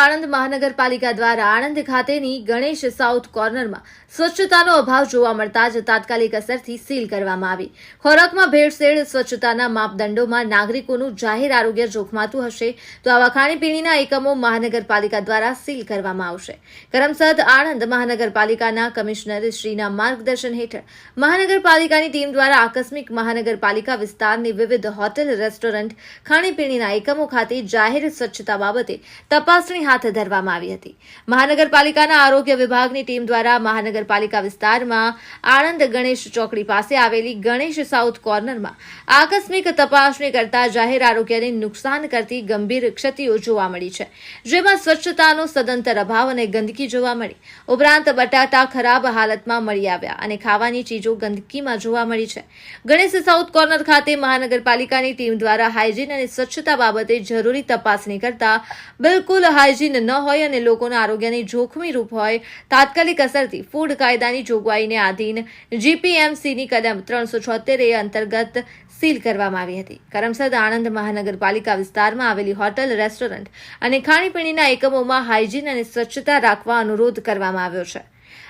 આણંદ મહાનગરપાલિકા દ્વારા આણંદ ખાતેની ગણેશ સાઉથ કોર્નરમાં સ્વચ્છતાનો અભાવ જોવા મળતા જ તાત્કાલિક અસરથી સીલ કરવામાં આવી. ખોરાકમાં ભેળસેળ, સ્વચ્છતાના માપદંડોમાં નાગરિકોનું જાહેર આરોગ્ય જોખમાતું હશે તો આવા ખાણીપીણીના એકમો મહાનગરપાલિકા દ્વારા સીલ કરવામાં આવશે. કરમસદ આણંદ મહાનગરપાલિકાના કમિશનર શ્રીના માર્ગદર્શન હેઠળ મહાનગરપાલિકાની ટીમ દ્વારા આકસ્મિક મહાનગરપાલિકા વિસ્તારની વિવિધ હોટેલ, રેસ્ટોરન્ટ, ખાણીપીણીના એકમો ખાતે જાહેર સ્વચ્છતા બાબતે તપાસણી હાથ ધરવામાં આવી હતી. મહાનગરપાલિકાના આરોગ્ય વિભાગની ટીમ દ્વારા મહાનગરપાલિકા વિસ્તારમાં આણંદ ગણેશ ચોકડી પાસે આવેલી ગણેશ સાઉથ કોર્નરમાં આકસ્મિક તપાસણી કરતા જાહેર આરોગ્યને નુકસાન કરતી ગંભીર ક્ષતિઓ જોવા મળી છે. જેમાં સ્વચ્છતાનો સદંતર અભાવ અને ગંદકી જોવા મળી. ઉપરાંત બટાટા ખરાબ હાલતમાં મળી આવ્યા અને ખાવાની ચીજો ગંદકીમાં જોવા મળી છે. ગણેશ સાઉથ કોર્નર ખાતે મહાનગરપાલિકાની ટીમ દ્વારા હાઇજીન અને સ્વચ્છતા બાબતે જરૂરી તપાસણી કરતા બિલકુલ હાઇજીન ન હોય અને લોકોના આરોગ્યને જોખમી રૂપ હોય, તાત્કાલિક અસરથી ફૂડ કાયદાની જોગવાઈને આધીન જીપીએમસીની કલમ ત્રણસો છોતેર એ અંતર્ગત સીલ કરવામાં આવી હતી. કરમસદ આણંદ મહાનગરપાલિકા વિસ્તારમાં આવેલી હોટલ, રેસ્ટોરન્ટ અને ખાણીપીણીના એકમોમાં હાઇજીન અને સ્વચ્છતા રાખવા અનુરોધ કરવામાં આવ્યો છે.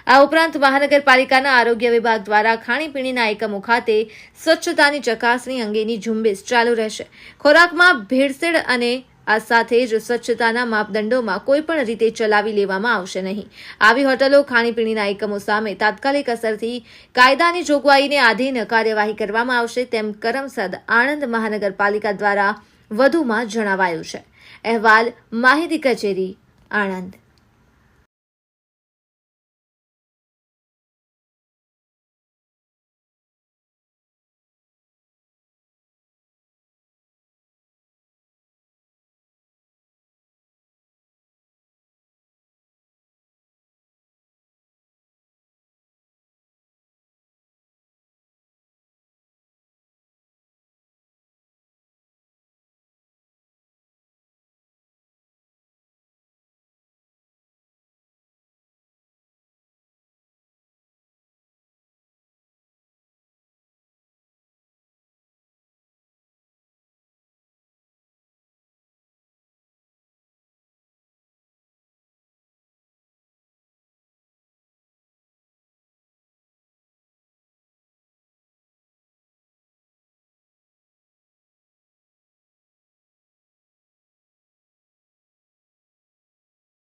આ ઉપરાંત મહાનગરપાલિકાના આરોગ્ય વિભાગ દ્વારા ખાણીપીણીના એકમો ખાતે સ્વચ્છતાની ચકાસણી અંગેની ઝુંબેશ ચાલુ રહેશે. ખોરાકમાં ભેળસેળ અને આ સાથે જ સ્વચ્છતાના માપદંડોમાં કોઈપણ રીતે ચલાવી લેવામાં આવશે નહીં. આવી હોટલો ખાણીપીણીના એકમો સામે તાત્કાલિક અસરથી કાયદાની જોગવાઈને આધીન કાર્યવાહી કરવામાં આવશે તેમ કરમસદ આણંદ મહાનગરપાલિકા દ્વારા વધુમાં જણાવાયું છે. અહેવાલ માહિતી કચેરી, આણંદ.